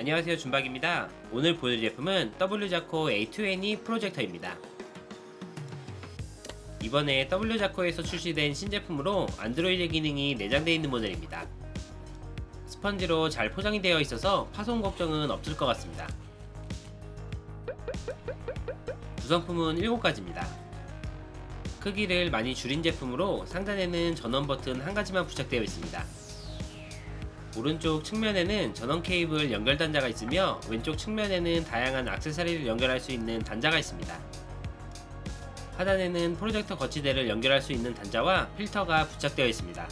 안녕하세요 준박입니다. 오늘 보여드릴 제품은 W자코 A2N 프로젝터입니다. 이번에 W자코에서 출시된 신제품으로 안드로이드 기능이 내장되어 있는 모델입니다. 스펀지로 잘 포장이 되어 있어서 파손 걱정은 없을 것 같습니다. 구성품은 7가지입니다. 크기를 많이 줄인 제품으로 상단에는 전원 버튼 한 가지만 부착되어 있습니다. 오른쪽 측면에는 전원 케이블 연결 단자가 있으며 왼쪽 측면에는 다양한 액세서리를 연결할 수 있는 단자가 있습니다. 하단에는 프로젝터 거치대를 연결할 수 있는 단자와 필터가 부착되어 있습니다.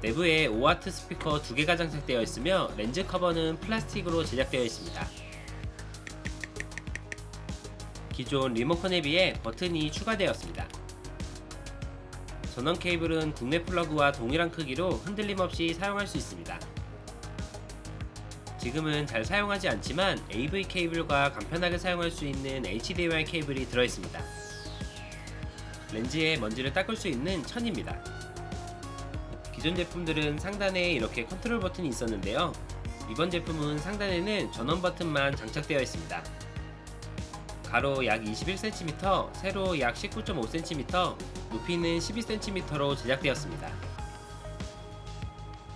내부에 5W 스피커 2개가 장착되어 있으며 렌즈 커버는 플라스틱으로 제작되어 있습니다. 기존 리모컨에 비해 버튼이 추가되었습니다. 전원 케이블은 국내 플러그와 동일한 크기로 흔들림 없이 사용할 수 있습니다. 지금은 잘 사용하지 않지만 AV 케이블과 간편하게 사용할 수 있는 HDMI 케이블이 들어있습니다. 렌즈에 먼지를 닦을 수 있는 천입니다. 기존 제품들은 상단에 이렇게 컨트롤 버튼이 있었는데요. 이번 제품은 상단에는 전원 버튼만 장착되어 있습니다. 가로 약 21cm, 세로 약 19.5cm, 높이는 12cm로 제작되었습니다.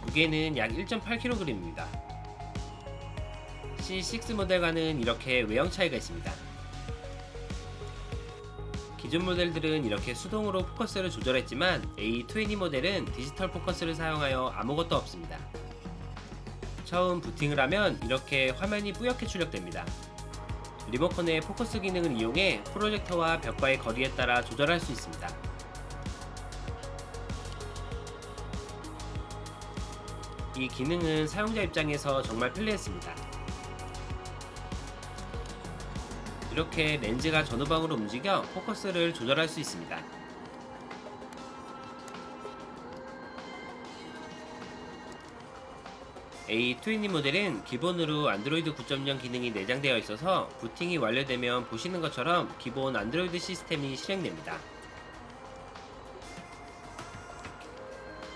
무게는 약 1.8kg입니다. C6 모델과는 이렇게 외형 차이가 있습니다. 기존 모델들은 이렇게 수동으로 포커스를 조절했지만 A20 모델은 디지털 포커스를 사용하여 아무것도 없습니다. 처음 부팅을 하면 이렇게 화면이 뿌옇게 출력됩니다. 리모컨의 포커스 기능을 이용해 프로젝터와 벽과의 거리에 따라 조절할 수 있습니다. 이 기능은 사용자 입장에서 정말 편리했습니다. 이렇게 렌즈가 전후방으로 움직여 포커스를 조절할 수 있습니다. A20 모델은 기본으로 안드로이드 9.0 기능이 내장되어 있어서 부팅이 완료되면 보시는 것처럼 기본 안드로이드 시스템이 실행됩니다.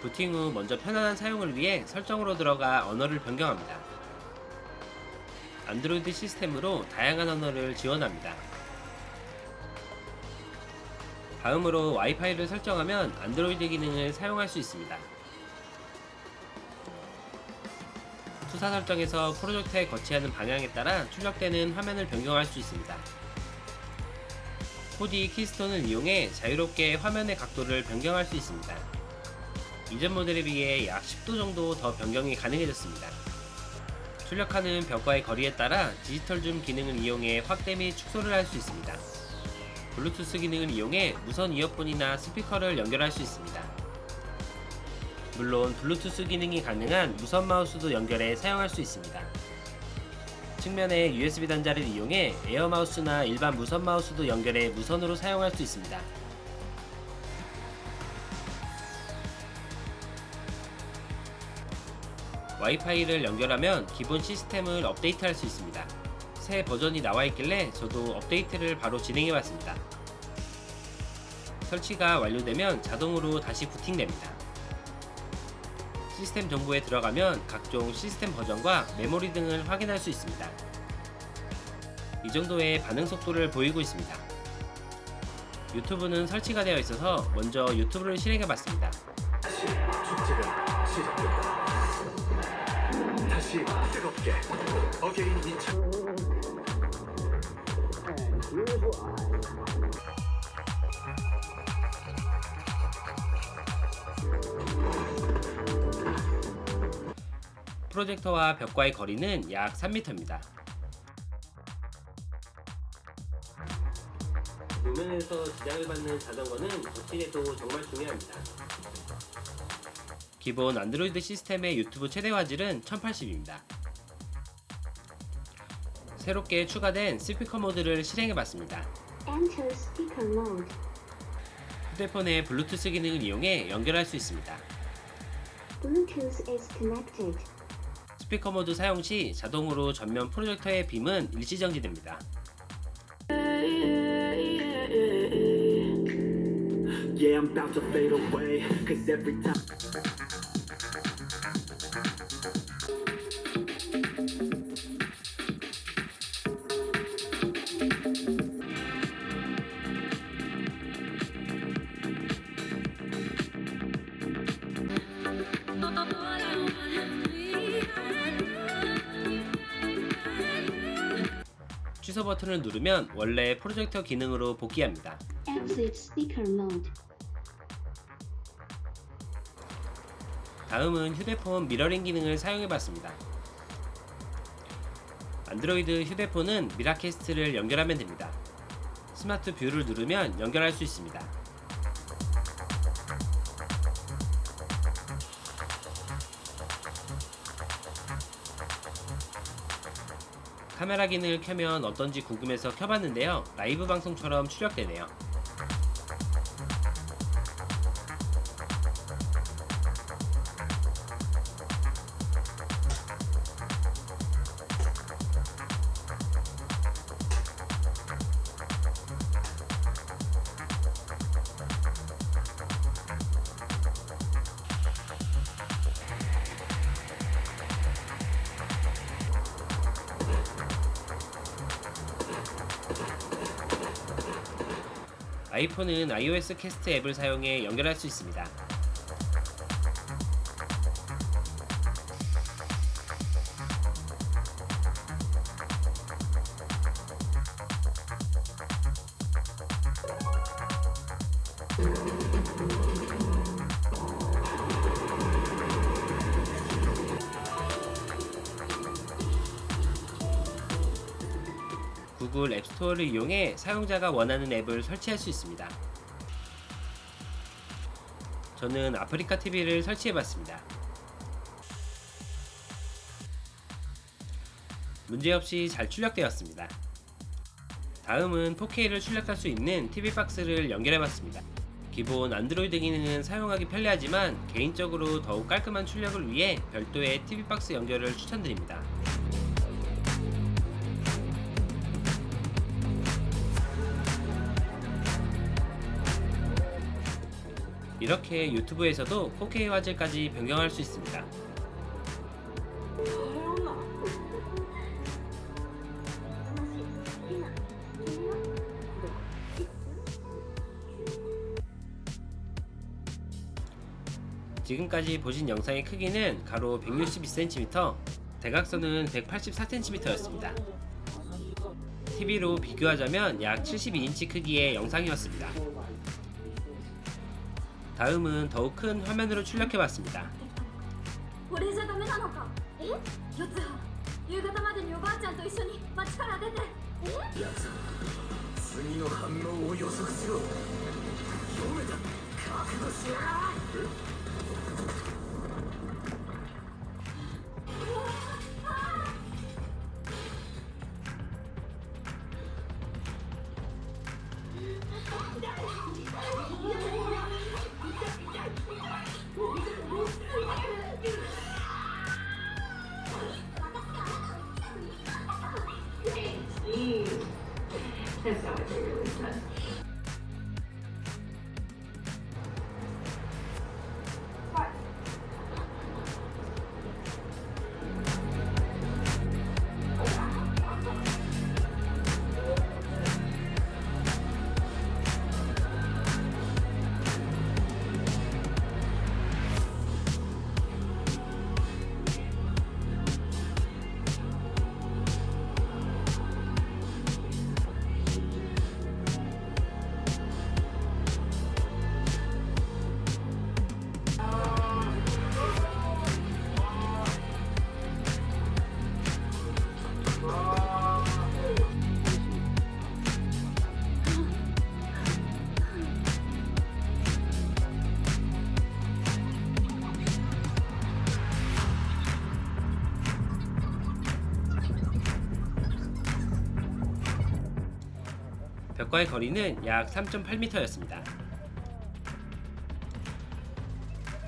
부팅 후 먼저 편안한 사용을 위해 설정으로 들어가 언어를 변경합니다. 안드로이드 시스템으로 다양한 언어를 지원합니다. 다음으로 와이파이를 설정하면 안드로이드 기능을 사용할 수 있습니다. 투사 설정에서 프로젝터에 거치하는 방향에 따라 출력되는 화면을 변경할 수 있습니다. 4D 키스톤을 이용해 자유롭게 화면의 각도를 변경할 수 있습니다. 이전 모델에 비해 약 10도 정도 더 변경이 가능해졌습니다. 출력하는 벽과의 거리에 따라 디지털 줌 기능을 이용해 확대 및 축소를 할 수 있습니다. 블루투스 기능을 이용해 무선 이어폰이나 스피커를 연결할 수 있습니다. 물론 블루투스 기능이 가능한 무선 마우스도 연결해 사용할 수 있습니다. 측면에 USB 단자를 이용해 에어 마우스나 일반 무선 마우스도 연결해 무선으로 사용할 수 있습니다. 와이파이를 연결하면 기본 시스템을 업데이트할 수 있습니다. 새 버전이 나와 있길래 저도 업데이트를 바로 진행해 봤습니다. 설치가 완료되면 자동으로 다시 부팅됩니다. 시스템 정보에 들어가면 각종 시스템 버전과 메모리 등을 확인할 수 있습니다. 이 정도의 반응 속도를 보이고 있습니다. 유튜브는 설치가 되어 있어서 먼저 유튜브를 실행해 봤습니다. 축제가 시작된다. 다시 뜨겁게 어게인 2000 프로젝터와 벽과의 거리는 약 3m입니다.路面에서 지장을 받는 자전거는 거치대도 정말 중요합니다. 기본 안드로이드 시스템의 유튜브 최대 화질은 1080입니다. 새롭게 추가된 스피커 모드를 실행해봤습니다. Enter speaker mode. 휴대폰의 블루투스 기능을 이용해 연결할 수 있습니다. Bluetooth is connected. 스피커 모드 사용 시 자동으로 전면 프로젝터의 빔은 일시 정지됩니다. Yeah, 취소 버튼을 누르면 원래 프로젝터 기능으로 복귀합니다. 다음은 휴대폰 미러링 기능을 사용해봤습니다. 안드로이드 휴대폰은 미라캐스트를 연결하면 됩니다. 스마트 뷰를 누르면 연결할 수 있습니다. 카메라 기능을 켜면 어떤지 궁금해서 켜봤는데요. 라이브 방송처럼 출력되네요. 아이폰은 iOS 캐스트 앱을 사용해 연결할 수 있습니다. 구글 앱스토어를 이용해 사용자가 원하는 앱을 설치할 수 있습니다. 저는 아프리카 TV를 설치해봤습니다. 문제없이 잘 출력되었습니다. 다음은 4K를 출력할 수 있는 TV 박스를 연결해봤습니다. 기본 안드로이드 기능은 사용하기 편리하지만 개인적으로 더욱 깔끔한 출력을 위해 별도의 TV 박스 연결을 추천드립니다. 이렇게 유튜브에서도 4K 화질까지 변경할 수 있습니다. 지금까지 보신 영상의 크기는 가로 162cm, 대각선은 184cm였습니다. TV로 비교하자면 약 72인치 크기의 영상이었습니다. 다음은 더욱 큰 화면으로 출력해봤습니다. 벽과의 거리는 약 3.8m였습니다.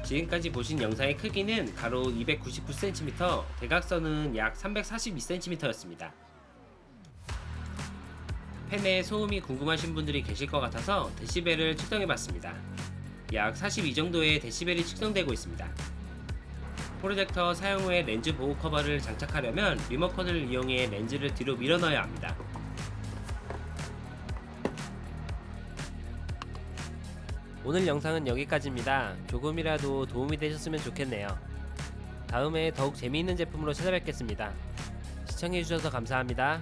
지금까지 보신 영상의 크기는 가로 299cm, 대각선은 약 342cm였습니다. 팬의 소음이 궁금하신 분들이 계실 것 같아서 데시벨을 측정해봤습니다. 약 42 정도의 데시벨이 측정되고 있습니다. 프로젝터 사용 후에 렌즈 보호 커버를 장착하려면 리모컨을 이용해 렌즈를 뒤로 밀어 넣어야 합니다. 오늘 영상은 여기까지입니다. 조금이라도 도움이 되셨으면 좋겠네요. 다음에 더욱 재미있는 제품으로 찾아뵙겠습니다. 시청해주셔서 감사합니다.